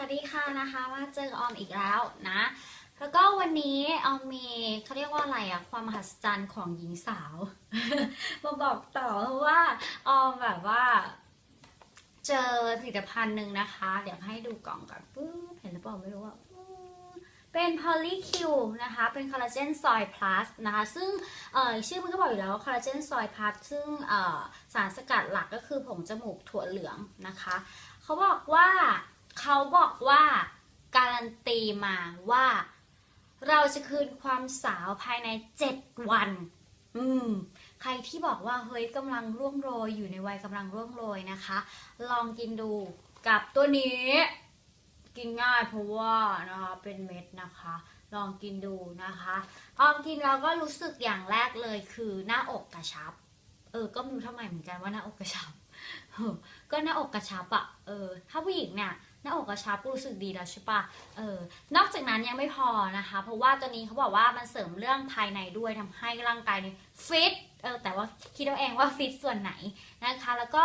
วัสดีค่ะนะคะมาเจอกับออมอีกแล้วนะ แล้วก็วันนี้ออมมีเขาเรียกว่าอะไรอะความมหัศจรรย์ของหญิงสาวมาบอกต่อเพราะว่าออมแบบว่า เจอผลิตภัณฑ์หนึ่งนะคะ เดี๋ยวให้ดูกล่องก่อนปึ๊บเห็นหรือเปล่าไม่รู้อะปึ๊บเป็น Polyq นะคะ เป็นคอลลาเจนซอยพลัสนะคะ ซึ่งเออชื่อมันก็บอกอยู่แล้วว่าคอลลาเจนซอยพลัสซึ่งสารสกัดหลักก็คือผงจมูกถั่วเหลืองนะคะ เขาบอกว่า เขาบอกว่าการันตีมาว่า เราจะคืนความสาวภายใน7วัน อืม ใครที่บอกว่าเฮ้ยกำลังร่วงโรยอยู่ในวัยกำลังร่วงโรยนะคะ ลองกินดูกับตัวนี้ กินง่ายเพราะว่านะคะเป็นเม็ดนะคะ ลองกินดูนะคะออมกินแล้วก็รู้สึกอย่างแรกเลยคือหน้าอกกระชับ เออ ก็ไม่รู้ทำไมเหมือนกันว่าหน้าอกกระชับก็หน้าอกกระชับอะเออ ถ้าผู้หญิงเนี่ย หน้าอกกระชับก็รู้สึกดีแล้วใช่ปะเออนอกจากนั้นยังไม่พอนะคะ เพราะว่าตัวนี้เขาบอกว่ามันเสริมเรื่องภายในด้วยทำให้ร่างกายเนี่ยฟิตเออแต่ว่าคิดเอาเองว่าฟิตส่วนไหนนะคะ แล้วก็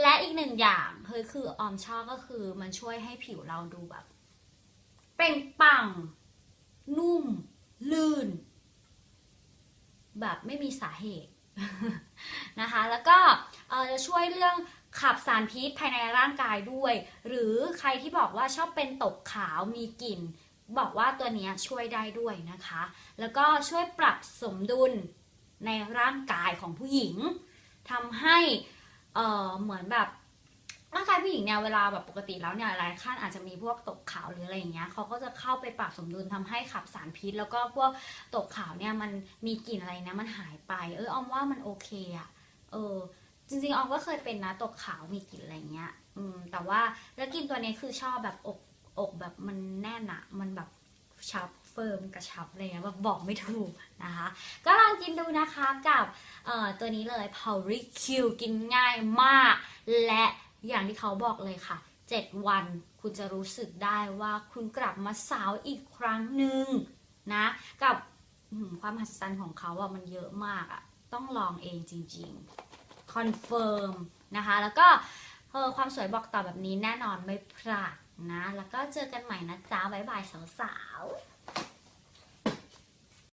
และอีกหนึ่งอย่างเฮ้ยคือออมชอบก็คือมันช่วยให้ผิวเราดูแบบเปล่งปัง นุ่ม ลื่น แบบไม่มีสาเหตุนะคะ แล้วก็เออจะช่วยเรื่อง ขับสารพิษภายในร่างกายด้วย หรือใครที่บอกว่าชอบเป็นตกขาวมีกลิ่น บอกว่าตัวเนี้ยช่วยได้ด้วยนะคะ แล้วก็ช่วยปรับสมดุลในร่างกายของผู้หญิงทำให้เเหมือนแบบร่างกายผู้หญิงเนี่ยเวลาแบบปกติแล้วเนี่ยหลายขั้นอาจจะมีพวกตกขาวหรืออะไรอย่างเงี้ยเขาก็จะเข้าไปปรับสมดุลทำให้ขับสารพิษ แล้วก็พวกตกขาวเนี่ยมันมีกลิ่นอะไรนะมันหายไป เออออมว่ามันโอเคอะเออ จริงๆออมก็เคยเป็นนะตกขาวมีกลิ่นอะไรเงี้ย อืม แต่ว่าแล้วกินตัวนี้คือชอบแบบอกอกแบบมันแน่นอะมันแบบชับเฟิร์มกระชับอะไรเงี้ยแบบบอกไม่ถูกนะคะ ก็ลองกินดูนะคะกับเอ่อตัวนี้เลย Power Q กินง่ายมาก และอย่างที่เขาบอกเลยค่ะ 7 วันคุณจะรู้สึกได้ว่าคุณกลับมาสาวอีกครั้งหนึ่งนะ กับความมหัศจรรย์ของเขาอะมันเยอะมากอะต้องลองเองจริง ๆ คอนเฟิร์มนะคะ แล้วก็เออความสวยบอกต่อแบบนี้แน่นอนไม่พลาดนะ แล้วก็เจอกันใหม่นะจ๊ะบ๊ายบายสาวๆ